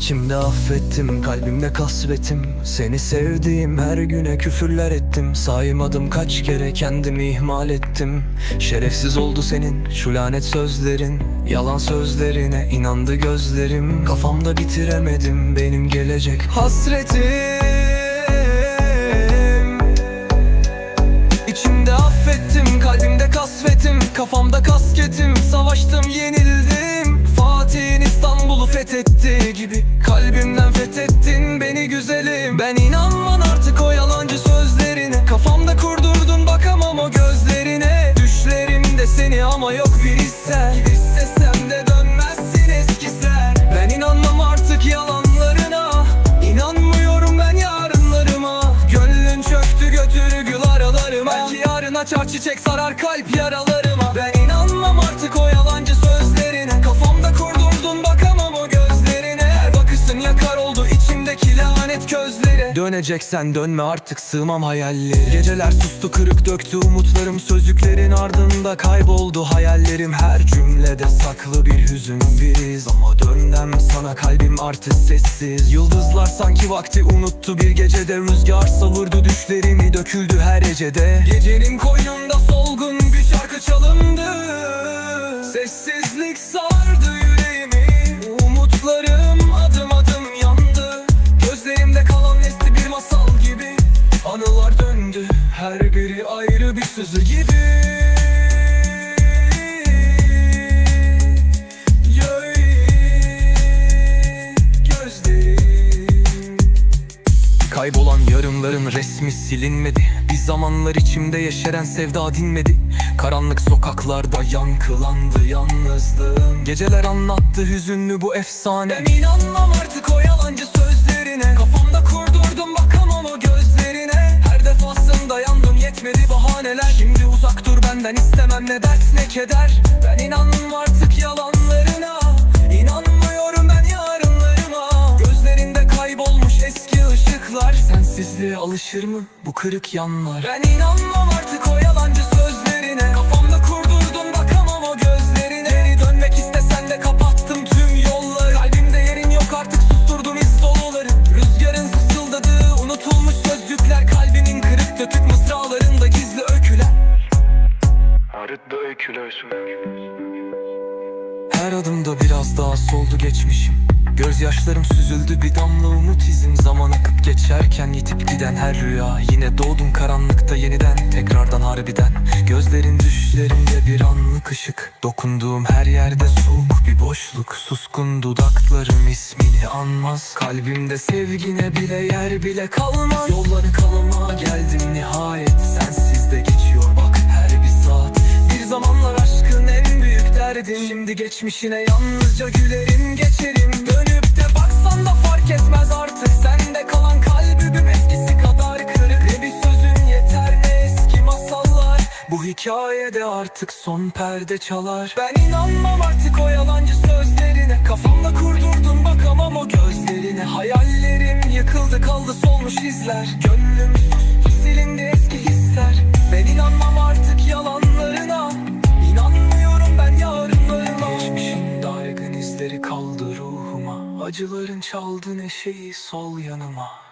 İçimde affettim kalbimde kasvetim. Seni sevdiğim her güne küfürler ettim. Saymadım kaç kere kendimi ihmal ettim. Şerefsiz oldu senin şu lanet sözlerin. Yalan sözlerine inandı gözlerim. Kafamda bitiremedim benim gelecek hasretim. İçimde affettim, kalbimde kasvetim. Kafamda kasketim, savaştım yenildim açar çiçek sarar kalp yaralarıma. Ben inanmam artık o yalancı sözlerine. Kafamda kurdurdun bakamam o gözlerine. Her bakışın yakar oldu içimdeki lanet közleri. Döneceksen dönme artık sığmam hayalleri. Geceler sustu kırık döktü umutlarım. Sözcüklerin ardında kayboldu hayallerim. Her cümlede saklı bir hüzün bir iz Ama dönmem sana kalbim artık sessiz. Yıldızlar sanki vakti unuttu. Bir gecede Rüzgar savurdu düşlerimi döküldü her hecede Gecenin koynunda solgun bir şarkı çalındı. Sessizlik sardı yüreğimi. Umutlarım adım adım yandı. Gözlerimde kalan nesli bir masal gibi. Anılar döndü. Her biri ayrı bir sözü gibi. Kaybolan yarınların resmi silinmedi. Bir zamanlar içimde yeşeren sevda dinmedi. Karanlık sokaklarda yankılandı yalnızlığım. Geceler anlattı hüzünlü bu efsane. Ben inanmam artık o yalancı sözlerine. Kafamda kurdurdum bakamam o gözlerine. Her defasında yandım yetmedi bahaneler. Şimdi uzak dur benden istemem ne dert ne keder. Ben inanmam artık yalanlarına alışır mı bu kırık yanlar? Ben inanmam artık o yalancı sözlerine. Kafamda kurdurdum bakamam o gözlerine. Geri dönmek istesen de kapattım tüm yolları. Kalbimde yerin yok artık susturdum iz doluları. Rüzgarın fısıldadığı unutulmuş sözcükler. Kalbinin kırık dökük mısralarında gizli öyküler. Arıtlı öykülörsün Her adımda biraz daha soldu geçmişim Gözyaşlarım süzüldü bir damla umut izim Zaman akıp geçerken yitip giden her rüya. Yine doğdum karanlıkta yeniden tekrardan harbiden. Gözlerin düşlerimde bir anlık ışık. Dokunduğum her yerde soğuk bir boşluk. Suskun dudaklarım ismini anmaz. Kalbimde sevgine bile yer bile kalmaz. Yolları kalama geldim Şimdi geçmişine yalnızca gülerim geçerim. Dönüp de baksan da fark etmez artık. Sende kalan kalbim eskisi kadar kırık. Ne bir sözün yeter ne eski masallar. Bu hikayede artık son perde çalar. Ben inanmam artık o yalancı sözlerine. Kafamda kurdurdum bakamam o gözlerine. Hayallerim yıkıldı kaldı solmuş izler Acıların çaldı neşeyi sol yanıma